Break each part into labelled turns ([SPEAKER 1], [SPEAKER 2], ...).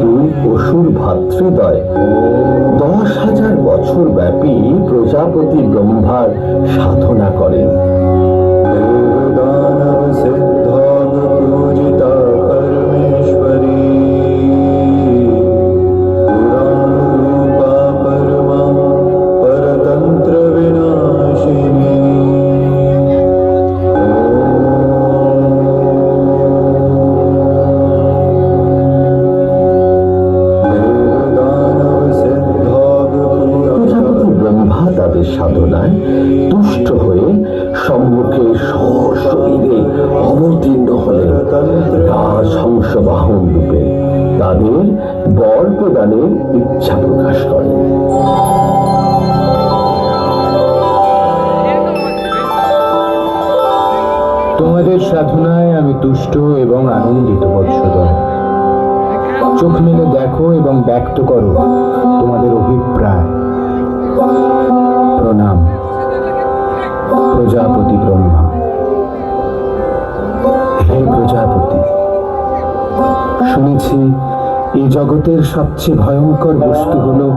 [SPEAKER 1] দুই অসুর ভাতৃদ্বয়। দশ হাজার বছর ব্যাপী প্রজাপতি ব্রহ্মার সাধনা করেন। সাধনায়
[SPEAKER 2] আমি তুষ্ট এবং আনন্দিত বৎসদয় চোখ মেলে দেখো এবং ব্যক্ত করো তোমাদের অভিপ্রায়। প্রণাম। প্রজাপতি ব্রহ্মা। হে প্রজাপতি, শুনেছি এই জগতের সবচেয়ে ভয়ঙ্কর বস্তু হলো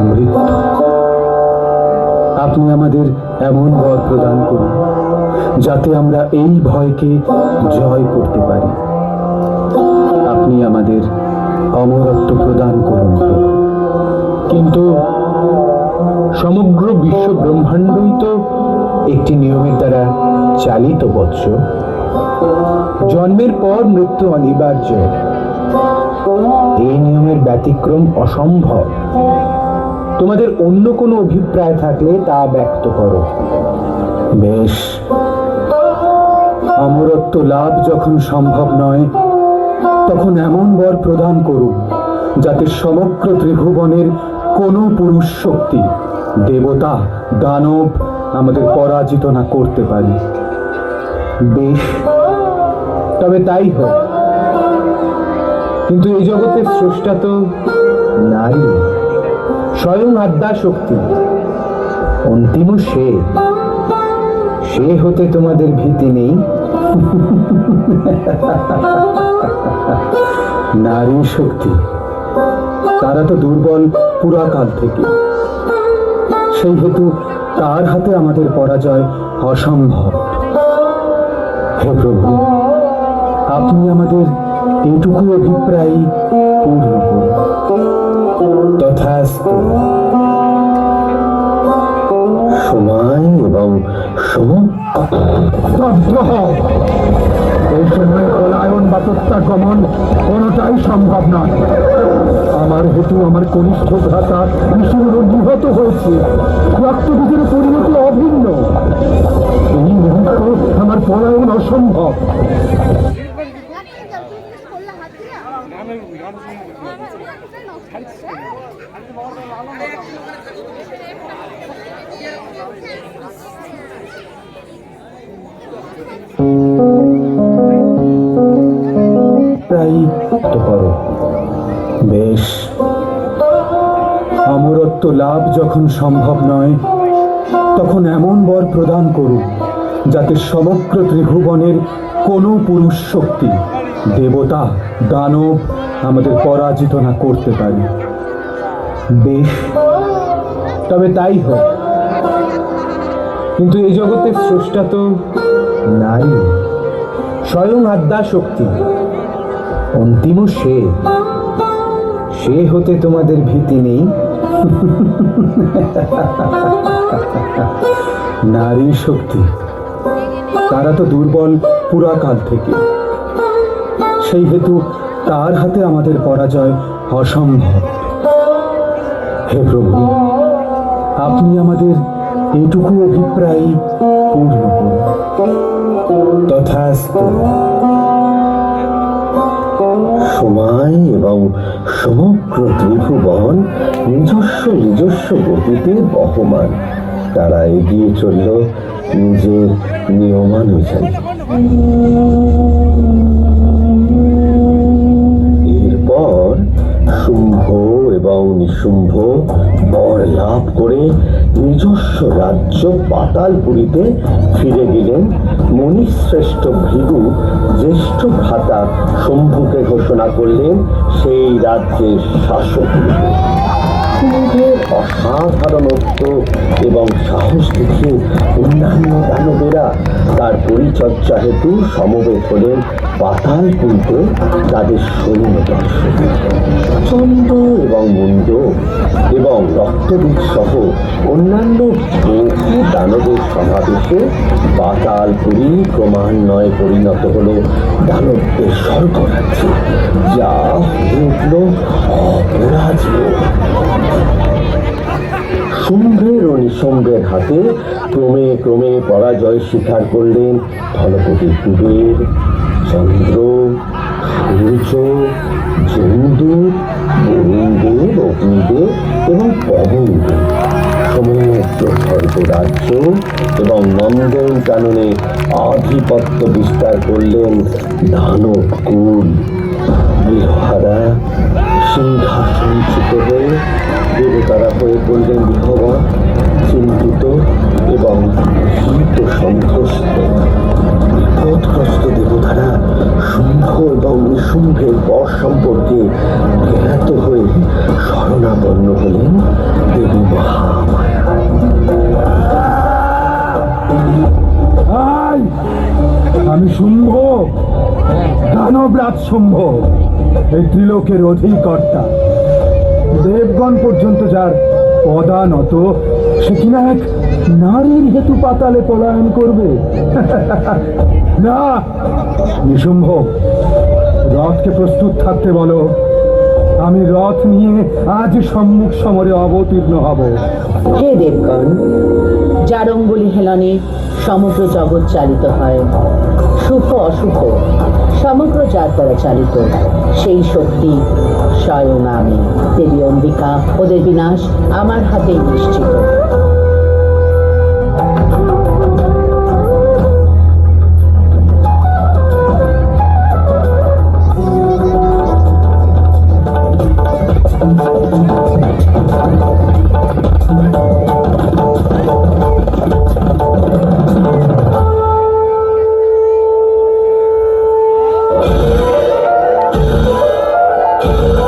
[SPEAKER 2] মৃত্যু। আপনি আমাদের এমন বর প্রদান করুন। যাতে আমরা এই ভয়কে জয় করতে পারি। আপনি আমাদের অমরত্ব প্রদান করুন। কিন্তু সমগ্র বিশ্ব ব্রহ্মাণ্ডই তো একটি নিয়মের দ্বারা চালিত বৎস। জন্মের পর মৃত্যু অনিবার্য। এই নিয়মের ব্যতিক্রম অসম্ভব। তোমাদের অন্য কোনো অভিপ্রায় থাকলে তা ব্যক্ত করো। বেশ। অমরত্ব লাভ যখন সম্ভব নয়, তখন এমন বর প্রদান করুন যাতে সমগ্র ত্রিভুবনের কোনো পুরুষ শক্তি, দেবতা, দানব আমাদের পরাজিত না করতে পারে। বেশ, তবে তাই হোক। কিন্তু এই জগতের স্রষ্টা তো নারী। স্বয়ং আদ্যা শক্তি। অন্তিম সে। সে হতে তোমাদের ভীতি নেই। নারী শক্তি, তারা তো দুর্বল পুরাকাল থেকে। সেই হেতু তার হাতে আমাদের পরাজয় অসম্ভব। হে প্রভু, আপনি আমাদের এইটুকু অভিপ্রায় পূর্ণ তথাস্তু
[SPEAKER 1] সময় এবং
[SPEAKER 2] এই সময়ে পলায়ন বা প্রত্যাগমন কোনোটাই সম্ভব নয়। আমার হেতু, আমার কনিষ্ঠ ভ্রাতা বিষ্ণুর নিহত হয়েছে। রক্তবীজের পরিণতি অভিন্ন। এই মুহূর্ত আমার পলায়ন অসম্ভব। প্রায় তো করো। বেশ। অমরত্ব লাভ যখন সম্ভব নয়, তখন এমন বর প্রদান করুন যাতে সমগ্র ত্রিভুবনের কোনো পুরুষ শক্তি, দেবতা, দানব আমাদের পরাজিত না করতে পারে। বেশ। তবে তাই হোক। কিন্তু এই জগতের স্রষ্টা তো নাই। স্বয়ং আদ্যা শক্তি। অন্তিম সে। সে হতে তোমাদের ভীতি নেই। নারী শক্তি। তারা তো দুর্বল পুরাকাল থেকে। সেই হেতু তার হাতে আমাদের পরাজয় অসম্ভব। হে প্রভু, আপনি আমাদের এইটুকু অভিপ্রায় পূর্ণ তথাস্তু।
[SPEAKER 1] সময় এবং সমগ্র ত্রিভুবন নিজস্ব নিজস্ব গতিতে বহমান তারা এগিয়ে চলল নিজের নিয়মানুযায়ী। এরপর শুম্ভ এবং নিশুম্ভ বর লাভ করে নিজস্ব রাজ্য পাতালপুরীতে ফিরে গেলেন মণিশ্রেষ্ঠ ভৃগু জ্যেষ্ঠ ভ্রাতা শম্ভুকে ঘোষণা করলেন সেই রাজ্যের শাসক। অসাধারণত্ব এবং সাহস দেখে অন্যান্য দানবেরা তার পরিচর্যা হেতু সমবেত হলেন। পাতালপুরীতে তাদের সৈন্য দর্শনে চন্দ্র এবং মুন্ড এবং রক্তবীজ সহ অন্যান্য বহু দানবের সমাবেশে পাতালপুরী ক্রমান্বয়ে পরিণত হলো দানবদের স্বর্গরাজ্যে, যা হয়ে উঠল অপরাজেয় শুম্ভের ও নিঃসম্ভের হাতে ক্রমে ক্রমে পরাজয় স্বীকার করলেন ধনপতি কুবের। চন্দ্র, সূর্য জমদূত বরুণদেব অগ্নিদেব এবং পবনদেব সমস্ত স্বর্গরাজ্য এবং নন্দন কাননে আধিপত্য বিস্তার করলেন দানব কুল। বিহারা সিংহাসনচ্যুত হয়ে দেবতারা হয়ে পড়লেন বিধবা। চিন্তিত এবং ভীত সন্ত্রস্ত। বিপদগ্রস্ত এবং সম্পর্কে জ্ঞাত হয়ে শরণাপন্ন হলেন দেবী মহামায়া।
[SPEAKER 2] আমি শুম্ভ দানবরাজ শুম্ভ এই ত্রিলোকের অধিকর্তা। দেবগণ পর্যন্ত যার পদানত সে কিনা এক নারীর হেতু পাতালে পলায়ন করবে। না নিশুম্ভ রথকে প্রস্তুত থাকতে বলো। আমি রথ নিয়ে আজ সম্মুখ সমরে অবতীর্ণ হব।
[SPEAKER 3] হে দেবগণ যার অঙ্গুলি হেলনে সমগ্র জগৎ চালিত হয়। সুখ অসুখ। সমগ্র যার দ্বারা চালিত। সেই শক্তি স্বয়ং আমি। দেবী অম্বিকা, ওদের বিনাশ আমার হাতেই নিশ্চিত।
[SPEAKER 2] Oh.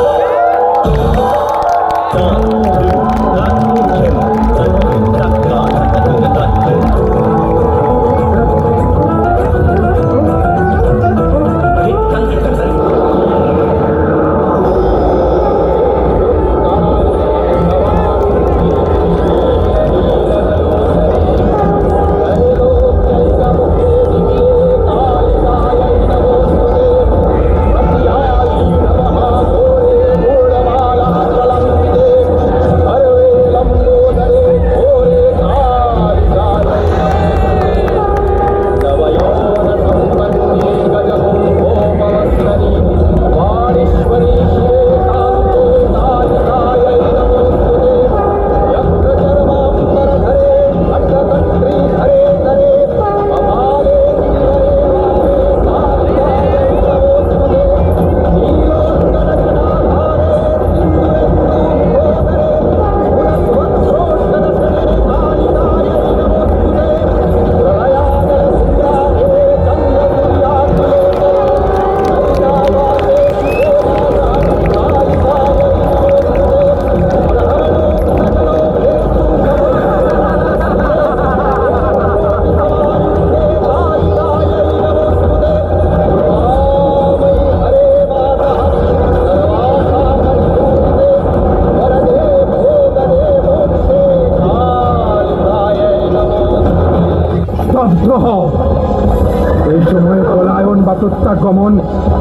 [SPEAKER 2] প্রত্যাগমন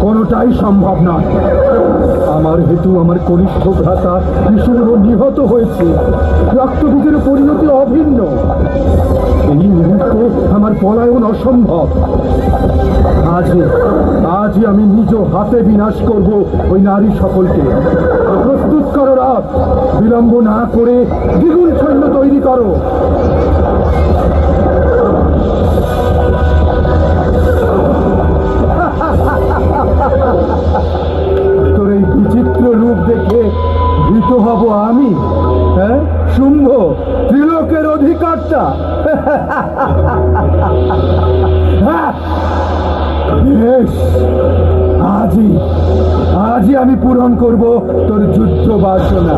[SPEAKER 2] কোনোটাই সম্ভব নয়। আমার হেতু, আমার কনিষ্ঠ ভ্রাতা কৃষ্ণ নিহত হয়েছে। রক্তবীজের পরিণতি অভিন্ন। এই মুহূর্তে আমার পলায়ন অসম্ভব। আজই আজই আমি নিজ হাতে বিনাশ করব ওই নারী সকলকে। প্রস্তুত করো রাত বিলম্ব না করে দ্বিগুণ সৈন্য তৈরি করো। বেশ আজই আজই আমি পূরণ করব তোর যুদ্ধ বাসনা।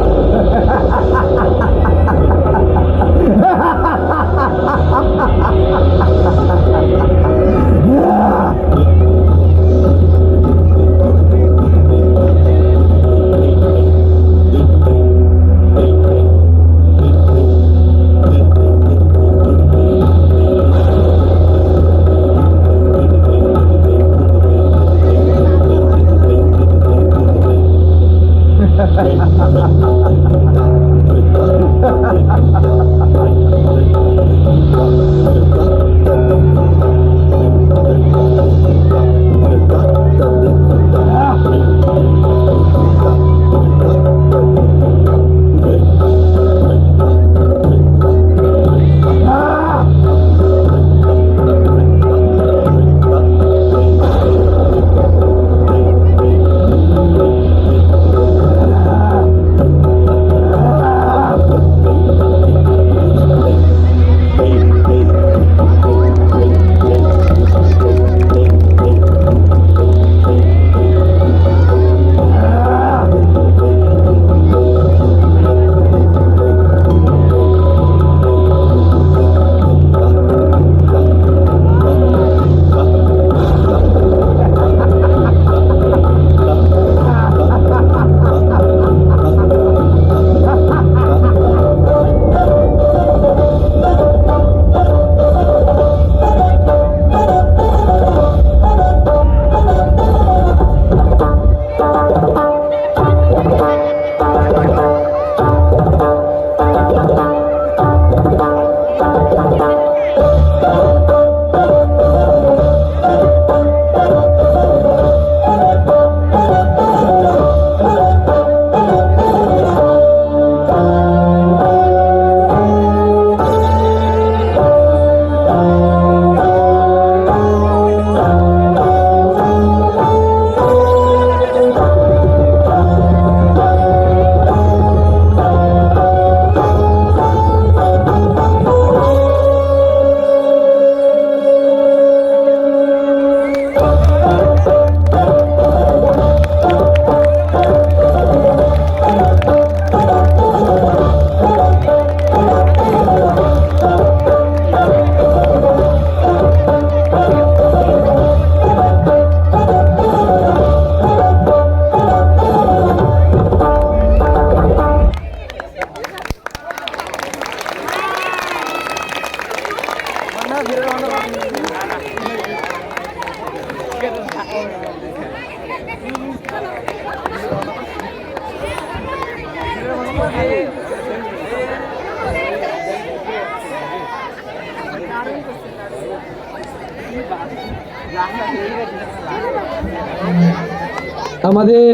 [SPEAKER 4] আমাদের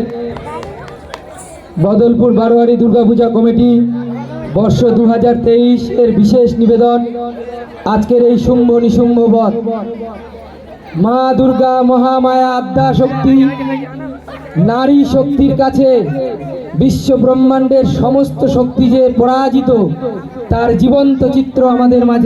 [SPEAKER 4] বদলপুর বারোয়ারি দুর্গাপূজা কমিটি বর্ষ দু হাজার তেইশ এর বিশেষ নিবেদন। আজকের এই শুম্ভ নিশুম্ভ বধ। মা দুর্গা মহামায়া আদ্যা শক্তি, নারী শক্তির কাছে বিশ্ব ব্রহ্মাণ্ডের সমস্ত শক্তি যে পরাজিত, তার জীবন্ত চিত্র আমাদের মাঝে